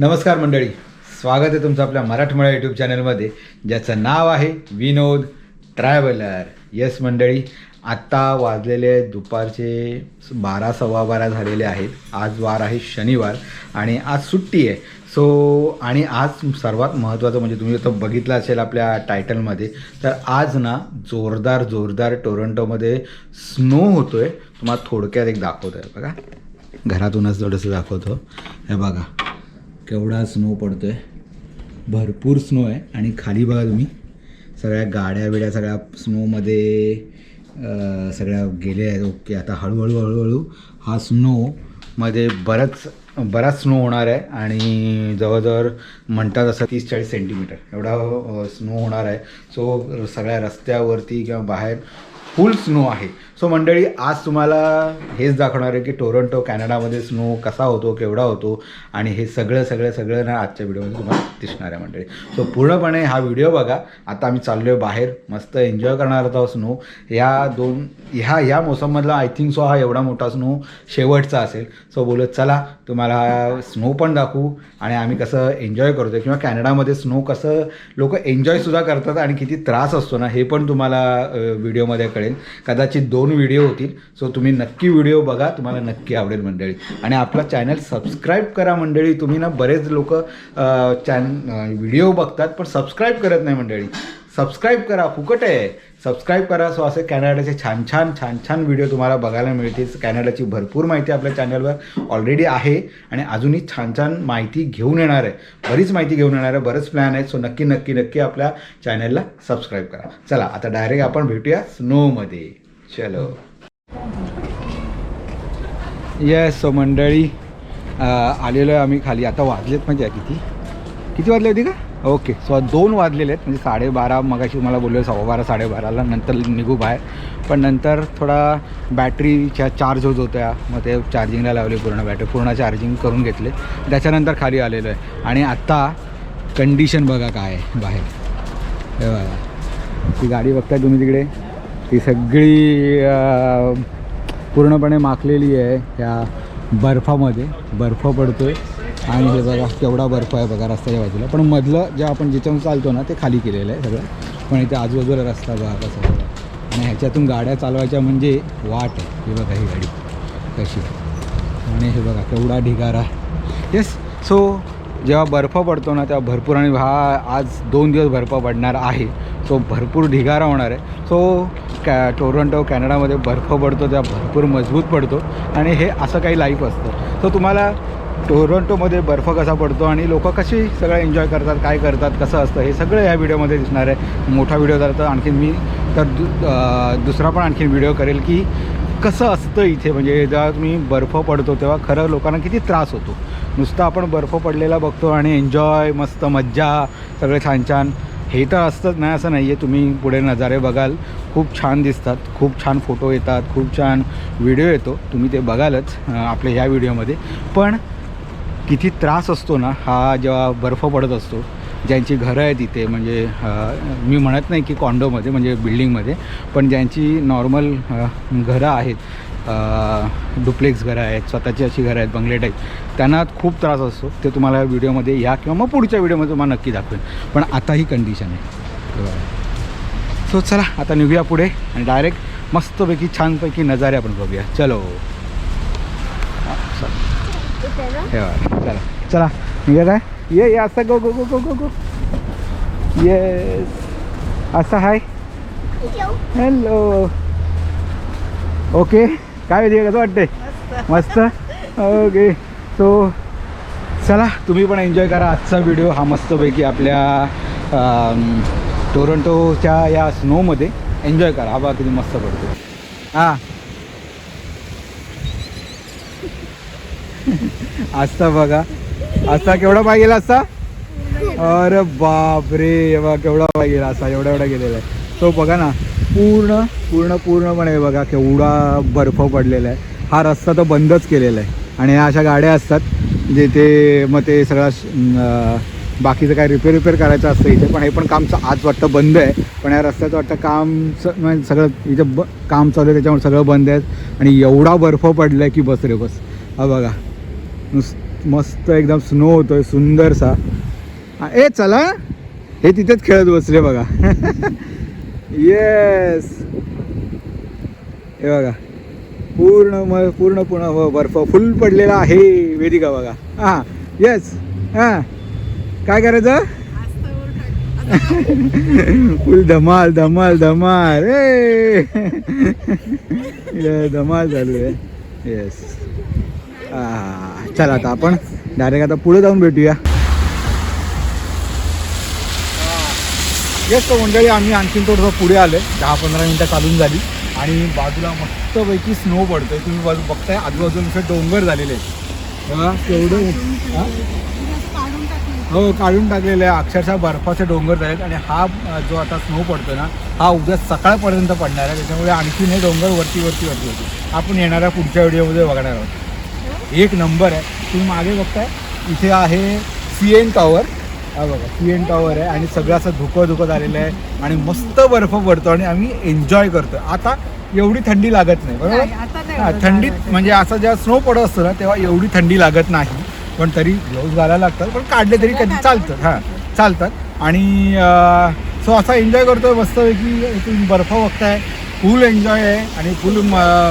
नमस्कार मंडळी. स्वागत आहे तुमचं आपल्या मराठमोळ्या यूट्यूब चॅनलमध्ये ज्याचं नाव आहे विनोद ट्रॅव्हलर. यस मंडळी आत्ता वाजलेले दुपारचे बारा सव्वा बारा झालेले आहेत. आज वार आहे शनिवार आणि आज सुट्टी आहे. सो आणि आज सर्वात महत्त्वाचं म्हणजे तुम्ही आता बघितलं असेल आपल्या टायटलमध्ये तर आज ना जोरदार जोरदार टोरंटोमध्ये स्नो होतो आहे तुम्हाला थोडक्यात एक दाखवतो आहे बघा. घरातूनच थोडंसं दाखवतो. हे बघा. केवढा स्नो पडतोय. भरपूर स्नो आहे. आणि खाली बघा तुम्ही सगळ्या गाड्या बिड्या सगळ्या स्नोमध्ये सगळ्या गेल्या आहेत. ओके आता हळूहळू हळूहळू हा स्नोमध्ये बराच बराच स्नो होणार आहे. आणि जवळजवळ म्हणतात असं तीस चाळीस सेंटीमीटर एवढा स्नो होणार आहे. सो सगळ्या रस्त्यावरती किंवा बाहेर फुल स्नो आहे. सो मंडळी आज तुम्हाला हेच दाखवणार आहे की टोरंटो कॅनडामध्ये स्नो कसा होतो केवढा होतो आणि हे सगळं सगळं सगळं ना आजच्या व्हिडिओमध्ये तुम्हाला दिसणार आहे मंडळी. सो पूर्णपणे हा व्हिडिओ बघा. आता आम्ही चाललो आहे बाहेर. मस्त एन्जॉय करणार आहोत स्नो. या दोन ह्या ह्या मोसममधला आय थिंक सो हा एवढा मोठा स्नो शेवटचा असेल. सो बोलत चला तुम्हाला स्नो पण दाखवू आणि आम्ही कसं एन्जॉय करतो किंवा कॅनडामध्ये स्नो कसं लोक एन्जॉयसुद्धा करतात आणि किती त्रास असतो ना हे पण तुम्हाला व्हिडिओमध्ये कळेल. कदाचित दोन व्हिडिओ होतील. सो तुम्ही नक्की व्हिडिओ बघा. तुम्हाला नक्की आवडेल मंडळी. आणि आपला चॅनल सबस्क्राईब करा मंडळी. तुम्ही ना बरेच लोक चॅन व्हिडिओ बघतात पण सबस्क्राईब करत नाही मंडळी. सबस्क्राईब करा. फुकट आहे. सबस्क्राईब करा. सो असे कॅनडाचे छान छान छान छान व्हिडिओ तुम्हाला बघायला मिळतील. कॅनडाची भरपूर माहिती आपल्या चॅनलवर ऑलरेडी आहे. आणि अजूनही छान छान माहिती घेऊन येणार आहे. बरीच माहिती घेऊन येणार आहे. बरेच प्लॅन आहेत सो नक्की नक्की नक्की आपल्या चॅनलला सबस्क्राईब करा. चला आता डायरेक्ट आपण भेटूया स्नोमध्ये चलो. येस सो मंडळी आलेलो आहे आम्ही खाली. आता वाजलेत म्हणजे किती? किती वाजले होती का? ओके. सो दोन वाजलेले आहेत. म्हणजे साडेबारा मगाशी मला बोललो सव्वा बारा साडेबाराला नंतर निघू बाहेर. पण नंतर थोडा बॅटरीच्या चार्ज होत होत्या. मग ते चार्जिंगला लावले पूर्ण बॅटरी पूर्ण चार्जिंग करून घेतले. त्याच्यानंतर खाली आलेलो आहे. आणि आत्ता कंडिशन बघा काय आहे बाहेर. हे बघा. ती गाडी बघताय तुम्ही तिकडे? ती सगळी पूर्णपणे माखलेली आहे ह्या बर्फामध्ये. बर्फ पडतो आहे आणि हे बघा केवढा बर्फ आहे बघा रस्त्याच्या बाजूला. पण मधलं जे आपण जिच्याहून चालतो ना ते खाली केलेलं आहे सगळं. पण इथे आजूबाजूला रस्ता बघा कसा सगळं आणि ह्याच्यातून गाड्या चालवायच्या म्हणजे वाट आहे. हे बघा ही गाडी कशी आणि हे बघा केवढा ढिगारा येस सो जेव्हा बर्फ पडतो ना तेव्हा भरपूर आणि हा आज दोन दिवस बर्फ पडणार आहे. सो भरपूर ढिगारा होणार आहे. सो कॅ टोरंटो कॅनडामध्ये बर्फ पडतो तेव्हा भरपूर मजबूत पडतो. आणि हे असं काही लाईफ असतं. सो तुम्हाला टोरंटोमध्ये बर्फ कसा पडतो आणि लोक कशी सगळं एन्जॉय करतात काय करतात कसं असतं हे सगळं या व्हिडिओमध्ये दिसणार आहे. मोठा व्हिडिओ झाला तर आणखीन मी तर दु दुसरा पण आणखीन व्हिडिओ करेल की कसं असतं इथे. म्हणजे जेव्हा तुम्ही बर्फ पडतो तेव्हा खरं लोकांना किती त्रास होतो. नुसतं आपण बर्फ पडलेला बघतो आणि एन्जॉय मस्त मज्जा सगळे छान छान हे तर असतंच नाही असं नाही आहे तुम्ही पुढे नजारे बघाल. खूप छान दिसतात खूप छान फोटो येतात खूप छान व्हिडिओ येतो. तुम्ही ते बघालच आपल्या ह्या व्हिडिओमध्ये. पण किती त्रास असतो ना हा जेव्हा बर्फ पडत असतो ज्यांची घरं आहेत इथे म्हणजे मी म्हणत नाही की कॉन्डोमध्ये म्हणजे बिल्डिंगमध्ये पण ज्यांची नॉर्मल घरं आहेत डुप्लेक्स घरं आहेत स्वतःची अशी घरं आहेत बंगले टाईप त्यांना खूप त्रास असतो. ते तुम्हाला व्हिडिओमध्ये या किंवा मग पुढच्या व्हिडिओमध्ये तुम्हाला नक्की दाखवेन. पण आता ही कंडिशन आहे सो चला आता निघूया पुढे आणि डायरेक्ट मस्तपैकी छानपैकी नजारे आपण बघूया. चलो. चला. हे बघा, चला. चला निघा काय? ये ये असं गो गो गो गो गो गो येस असं हाय. हॅलो ओके काय माहिती कसं वाटते मस्त. ओके सो चला तुम्ही पण एन्जॉय करा आजचा व्हिडिओ हा मस्तपैकी आपल्या टोरंटोच्या या स्नोमध्ये एन्जॉय करा. हा बघा किती मस्त पडतो हां. असता बघा. आस्ता केवढा पाय गेला असता अरे बाप रे बा केवढा पाय गेला असा एवढा एवढा गेलेला आहे. तो बघा ना पूर्ण पूर्ण पूर्णपणे बघा केवढा बर्फ पडलेला आहे. हा रस्ता तर बंदच केलेला आहे. आणि ह्या अशा गाड्या असतात जे ते मग ते सगळा श- बाकीचं काय रिपेअर रिपेअर करायचं असतं इथे पण हे पण काम आज वाटतं बंद आहे. पण या रस्त्याचं वाटतं काम म्हणजे सगळं इथे ब काम चालू आहे त्याच्यामुळे सगळं बंद आहे. आणि एवढा बर्फ पडला आहे की बस रे बस. हा बघा. नुस मस्त एकदम स्नो होतोय सुंदरसा. ए चला. हे तिथेच खेळत बसले बघा. येस हे बघा. पूर्ण म पूर्ण पूर्ण हो, बर्फ फुल पडलेला आहे वेदिका बघा. हां येस हां. काय करायचं? फुल धमाल धमाल धमाल. ए! धमाल चालू आहे. येस चला आता आपण डायरेक्ट आता पुढे जाऊन भेटूया. येस तो मंडळी आम्ही आणखीन थोडंसं पुढे आले दहा पंधरा मिनटं चालून झाली. आणि बाजूला मस्तपैकी स्नो पडतोय. तुम्ही बाजू बघताय आजूबाजूला डोंगर झालेले आहेत. तेव्हा हो? काढून टाकलेले आहे. अक्षरशः बर्फाचे डोंगर झालेत. आणि हा जो आता स्नो पडतो ना हा उद्या सकाळपर्यंत पडणार आहे. त्याच्यामुळे आणखीन हे डोंगर वरती वरती वरती होते आपण येणाऱ्या पुढच्या व्हिडिओमध्ये बघणार आहोत. एक नंबर आहे. तुम्ही मागे बघताय इथे आहे सी एन टॉवर हा बघा सी एन टॉवर आहे आणि सगळं असं धुकं धुकं झालेलं आहे आणि मस्त बर्फ पडतो आणि आम्ही एन्जॉय करतो आता एवढी थंडी लागत नाही बरोबर? थंडीत म्हणजे असं जेव्हा स्नो पडत असतं ना तेव्हा एवढी थंडी लागत नाही. पण तरी ग्लोव्ज घालायला लागतात पण काढले तरी कधी चालतं हां चालतात. आणि सो असा एन्जॉय करतोय मस्तपैकी तुम्ही बर्फ बघताय फुल एन्जॉय आहे आणि फुल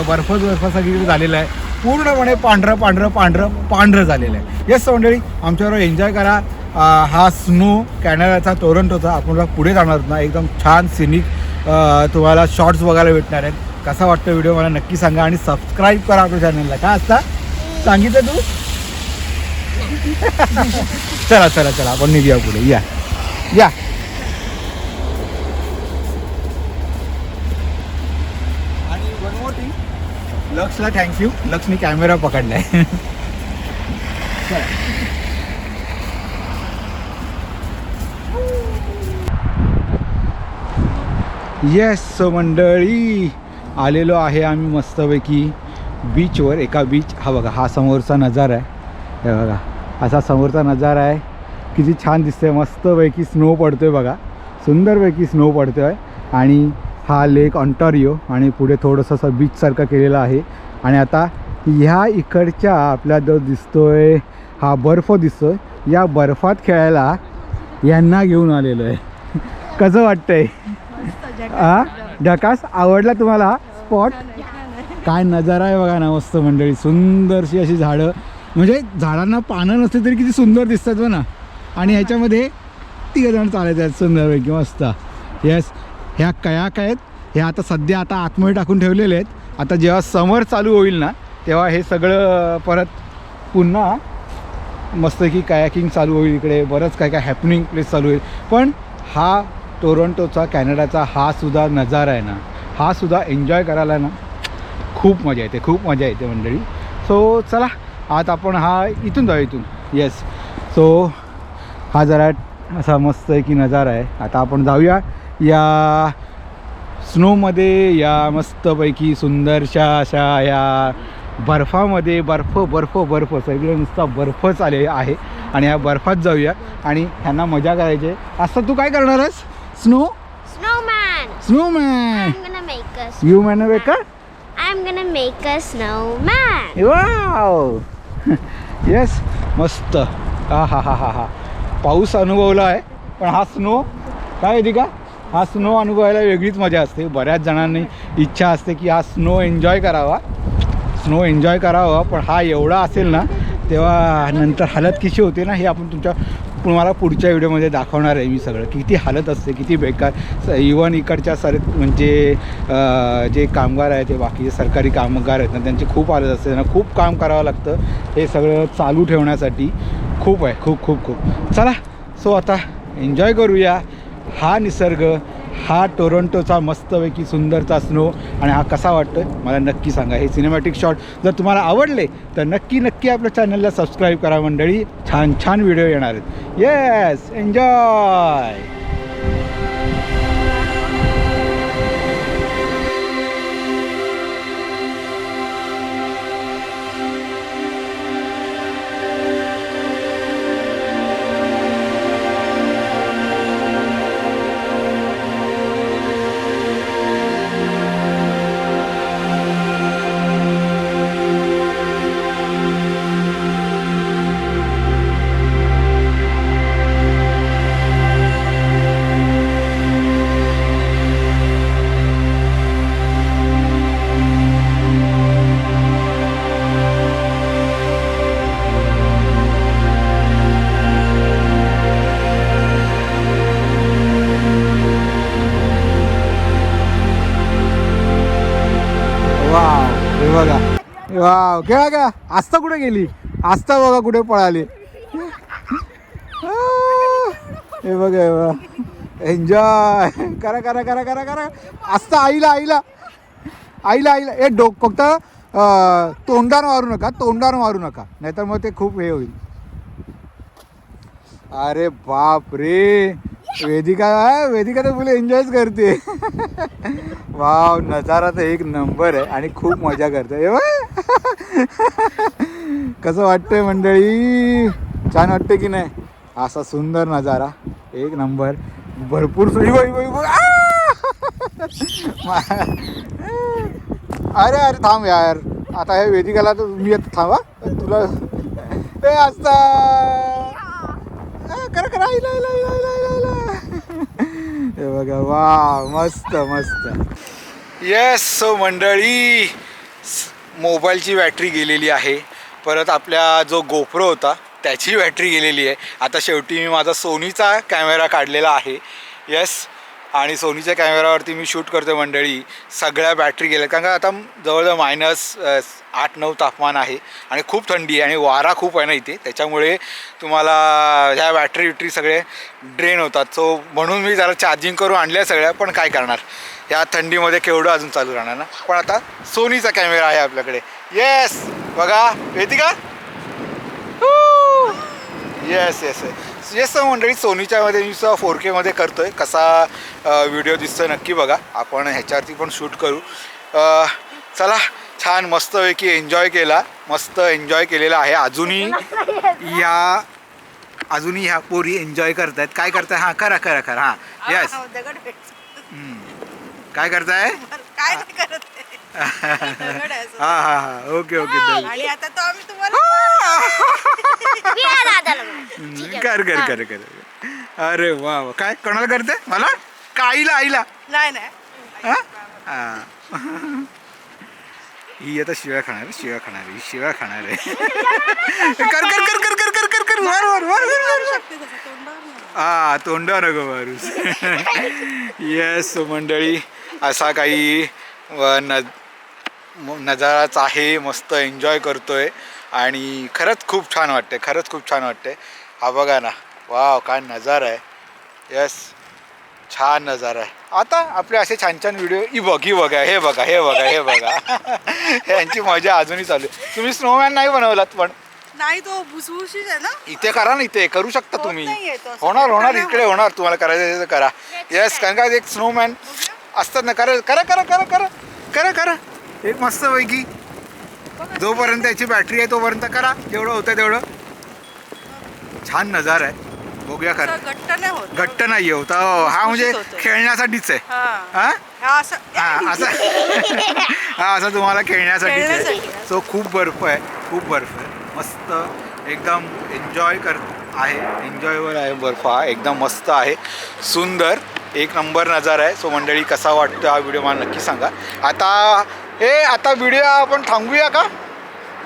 बर्फ बर्फ सगळीकडे झालेला आहे. पूर्णपणे पांढरं पांढरं पांढरं पांढरं झालेलं आहे. येस मंडळी आमच्याबरोबर एन्जॉय करा. हा स्नो कॅनडाचा टोरंटोचा आपण पुढे जाणार ना. एकदम छान सिनिक तुम्हाला शॉर्ट्स बघायला भेटणार आहेत. कसा वाटतं व्हिडिओ मला नक्की सांगा आणि सबस्क्राईब करा आपल्या चॅनलला काय असता सांगितलं तू? चला चला चला. आपण निघूया पुढे. या. या. लक्सला थँक्यू लक्सनी कॅमेरा पकडलाय. चला. येस मंडळी. आलेलो आहे आम्ही मस्तपैकी बीचवर एका बीच हा बघा हा समोरचा नजारा आहे. हे बघा असा समोरचा नजारा आहे. किती छान दिसतंय. मस्तपैकी स्नो पडतोय बघा. सुंदरपैकी स्नो पडतोय. आणि हा लेक ऑन्टॉरिओ आणि पुढे थोडंसं असं बीचसारखं केलेलं आहे. आणि आता ह्या इकडच्या आपल्या जो दिसतोय हा बर्फ दिसतोय या बर्फात खेळायला यांना घेऊन आलेलो आहे. कसं वाटतंय? आ? ढकास आवडला तुम्हाला स्पॉट काय नजारा आहे बघा ना मस्त मंडळी. सुंदरशी अशी झाडं. म्हणजे झाडांना पानं नसते तरी किती सुंदर दिसतात बघ ना. आणि ह्याच्यामध्ये तिघ जण चालत आहेत सुंदरपैकी मस्त. येस ह्या कयाक आहेत हे आता सध्या आता आतमध्ये टाकून ठेवलेले आहेत. आता जेव्हा समर चालू होईल ना तेव्हा हे सगळं परत पुन्हा मस्त की कायाकिंग चालू होईल इकडे. बरंच काय काय हॅपनिंग प्लेस चालू होईल. पण हा टोरंटोचा कॅनडाचा हा सुद्धा नजारा आहे ना हा सुद्धा एन्जॉय करायला ना खूप मजा येते खूप मजा येते मंडळी. सो चला आज आपण हा इथून जाऊ इथून. येस सो हा जरा असा मस्त आहे की नजारा आहे. आता आपण जाऊया. या स्नोमध्ये या मस्तपैकी सुंदरशा अशा या बर्फामध्ये बर्फ बर्फ बर्फ सगळे नुसता बर्फच आले आहे. आणि या बर्फात जाऊया. आणि ह्यांना मजा करायची असं तू काय करणार आहेस? Snow. Snowman a. You man waker I'm gonna make a snowman. Wow yes मस्त. हा हा हा हा हा पाऊस अनुभवला आहे. पण हा स्नो काय येते का हा स्नो अनुभवायला वेगळीच मजा असते. बऱ्याच जणांनी इच्छा असते की हा स्नो एन्जॉय करावा. स्नो एन्जॉय करावा पण हा एवढा असेल ना तेव्हा नंतर हालत कशी होते ना हे आपण तुमच्या तुम्हाला पुढच्या व्हिडिओमध्ये दाखवणार आहे मी सगळं. किती हालत असते किती बेकार. इवन इकडच्या सर म्हणजे जे कामगार आहेत ते बाकीचे सरकारी कामगार आहेत ना त्यांची खूप हालत असते. त्यांना खूप काम करावं लागतं. हे सगळं चालू ठेवण्यासाठी खूप आहे. खूप खूप खूप. चला सो आता एन्जॉय करूया. हा निसर्ग हा टोरंटोचा मस्तपैकी सुंदरचा स्नो आणि हा कसा वाटतो मला नक्की सांगा. हे सिनेमॅटिक शॉट जर तुम्हाला आवडले तर नक्की नक्की आपल्या चॅनलला सबस्क्राईब करा मंडळी. छान छान व्हिडिओ येणार आहेत. येस एन्जॉय बघा. वाव. खेळा का आस्था कुठे गेली? आस्था बघा कुठे पळाली. हे बघा एन्जॉय करा करा करा करा करा. आस्था आईला आईला. आईला आईला. ए डोक फक्त अं, तोंडानं मारू नका. तोंडानं मारू नका. नाहीतर मग ते खूप हे होईल. अरे बाप रे वेदिका वेदिका तर फुल एन्जॉयच करते. वाव नजारा तर एक नंबर आहे आणि खूप मजा करते. कसं वाटतंय मंडळी? छान वाटतं की नाही? असा सुंदर नजारा. एक नंबर भरपूर सोयी बाई बाई अरे अरे थांब यार. आता हे वेदिकाला तर मी आता थांबा. तुला ए असता करा करा आईला आईला आईला आईला आईला. हे बघा वा मस्त मस्त. येस सो मंडळी मोबाईलची बॅटरी गेलेली आहे. परत आपल्या जो गोप्रो होता त्याची बॅटरी गेलेली आहे. आता शेवटी मी माझा सोनीचा कॅमेरा काढलेला आहे. येस आणि सोनीच्या कॅमेरावरती मी शूट करतो मंडळी. सगळ्या बॅटरी गेल्या. कारण का आता जवळजवळ मायनस आठ नऊ तापमान आहे आणि खूप थंडी आहे आणि वारा खूप आहे ना इथे. त्याच्यामुळे तुम्हाला ह्या बॅटरी विटरी सगळे ड्रेन होतात. सो म्हणून मी जरा चार्जिंग करून आणल्या सगळ्या पण काय करणार? या थंडीमध्ये केवढं अजून चालू राहणार ना? पण आता सोनीचा कॅमेरा आहे आपल्याकडे. येस बघा येते का येस येस येस मंडळी सोनीच्यामध्ये मी सुद्धा फोर केमध्ये करतो आहे कसा व्हिडिओ दिसतोय नक्की बघा. आपण ह्याच्यावरती पण शूट करू. चला छान मस्तपैकी एन्जॉय केला. मस्त एन्जॉय केलेला आहे. अजूनही या अजूनही ह्या पोरी एन्जॉय करतायत. काय करताय? हां करा करा करा. हां. येस. काय करताय? हां हां हां. Okay okay. आणि आता तो आम्ही तुम्हाला कर कर कर कर. अरे वा वा. काय कोणाला करते? मला? का आईला. आईला नाही नाही. हा? हा. ही आता शिव्या खाणार आहे, शिव्या खाणार आहे, ही शिव्या खाणार आहे. कर कर कर कर कर कर कर कर. वर वर वर वर वर. शकते तसं तोंडावर नाही. हा तोंडा नको मारूस येस मंडळी. असा काही व न म- नजाराच आहे मस्त एन्जॉय करतोय. आणि खरंच खूप छान वाटते खरंच खूप छान वाटते हा बघा ना. वाव काय नजारा आहे. येस छान नजारा आहे. आता आपले असे छान छान व्हिडिओ ही बघ ही बघा हे बघा हे बघा हे बघा. यांची मजा अजूनही चालू आहे. तुम्ही स्नोमॅन नाही बनवलात पण. नाही तो भुसभुशीत आहे ना? इथे करा ना इथे करू शकता तुम्ही. नाहीये तो. असं. होणार होणार इकडे होणार. तुम्हाला करायचं असेल तर करा. येस कारण का एक स्नोमॅन असतात ना करा करा करा करा करा. करा करा. एक मस्त पैकी. जोपर्यंत याची बॅटरी आहे तोपर्यंत करा. जेवढं होतं तेवढं. छान नजारा आहे. बघूया करा घट्ट नाही होत. घट्ट नाही होता. हा म्हणजे खुसखुशीत होतं. खेळण्यासाठीच आहे. हा. हा? हा असं हा हा तुम्हाला खेळण्यासाठीच आहे. खेळण्यासाठी. सो खूप बर्फ आहे. खूप बर्फ आहे. मस्त. एकदम एन्जॉय कर आहे. एन्जॉयवर आहे बर्फ. हा एकदम मस्त आहे. सुंदर. एक नंबर नजारा आहे. सो मंडळी कसा वाटतो हा व्हिडिओ मला नक्की सांगा. आता हे आता व्हिडिओ आपण थांबूया का?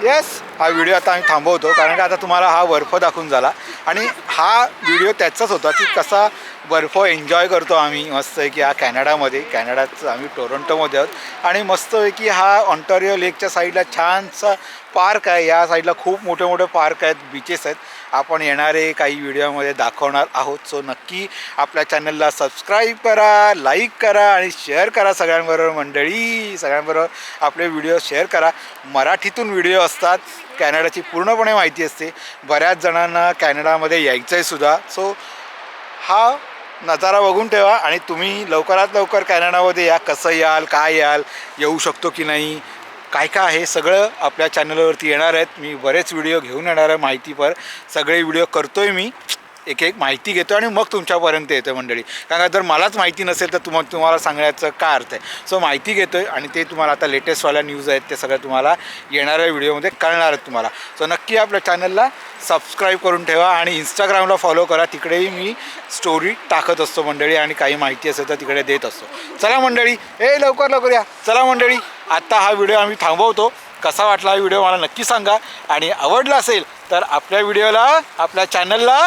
येस हा व्हिडिओ आता आम्ही थांबवतो कारण का आता तुम्हाला हा बर्फ दाखवून झाला. आणि हा व्हिडिओ त्याचाच होता की कसा बर्फ एन्जॉय करतो आम्ही मस्त आहे की हा कॅनडामध्ये कॅनडाचं आम्ही टोरंटोमध्ये आहोत. आणि मस्त आहे की हा ऑन्टारिओ लेकच्या साईडला छानसा पार्क आहे. या साईडला खूप मोठे मोठे पार्क आहेत बीचेस आहेत. आपण येणारे काही व्हिडिओमध्ये दाखवणार आहोत. सो नक्की आपल्या चॅनलला सबस्क्राईब करा लाईक करा आणि शेअर करा सगळ्यांबरोबर मंडळी. सगळ्यांबरोबर आपले व्हिडिओ शेअर करा. मराठीतून व्हिडिओ असतात. कॅनडाची पूर्णपणे माहिती असते. बऱ्याच जणांना कॅनडामध्ये यायचं आहे सुद्धा. सो हा नजारा बघून ठेवा आणि तुम्ही लवकरात लवकर कॅनडामध्ये या. कसं याल काय याल येऊ शकतो की नाही काय काय आहे सगळं आपल्या चॅनलवरती येणार आहेत. मी बरेच व्हिडिओ घेऊन येणार आहे माहितीपर. सगळे व्हिडिओ करतो आहे मी. एक एक माहिती घेतो आणि मग तुमच्यापर्यंत येतो मंडळी. कारण जर मलाच माहिती नसेल तर तुम तुम्हाला सांगण्याचं काय अर्थ आहे? सो माहिती घेतो आहे आणि ते तुम्हाला आता लेटेस्टवाल्या न्यूज आहेत ते सगळं तुम्हाला येणाऱ्या व्हिडिओमध्ये कळणार आहेत तुम्हाला. सो नक्की आपल्या चॅनलला सबस्क्राईब करून ठेवा आणि इंस्टाग्रामला फॉलो करा. तिकडेही मी स्टोरी टाकत असतो मंडळी आणि काही माहिती असेल तर तिकडे देत असतो. चला मंडळी ए लवकर लवकर या. चला मंडळी आत्ता हा व्हिडिओ आम्ही थांबवतो. कसा वाटला हा व्हिडिओ मला नक्की सांगा. आणि आवडला असेल तर आपल्या व्हिडिओला आपल्या चॅनलला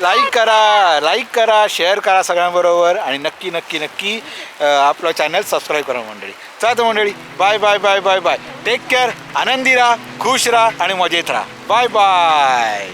लाईक करा लाईक करा. शेअर करा सगळ्यांबरोबर. आणि नक्की नक्की नक्की आपलं चॅनल सबस्क्राईब करा मंडळी. चला तर मंडळी bye bye bye bye bye. Take care आनंदी राहा खुश राहा आणि मजेत राहा. Bye bye.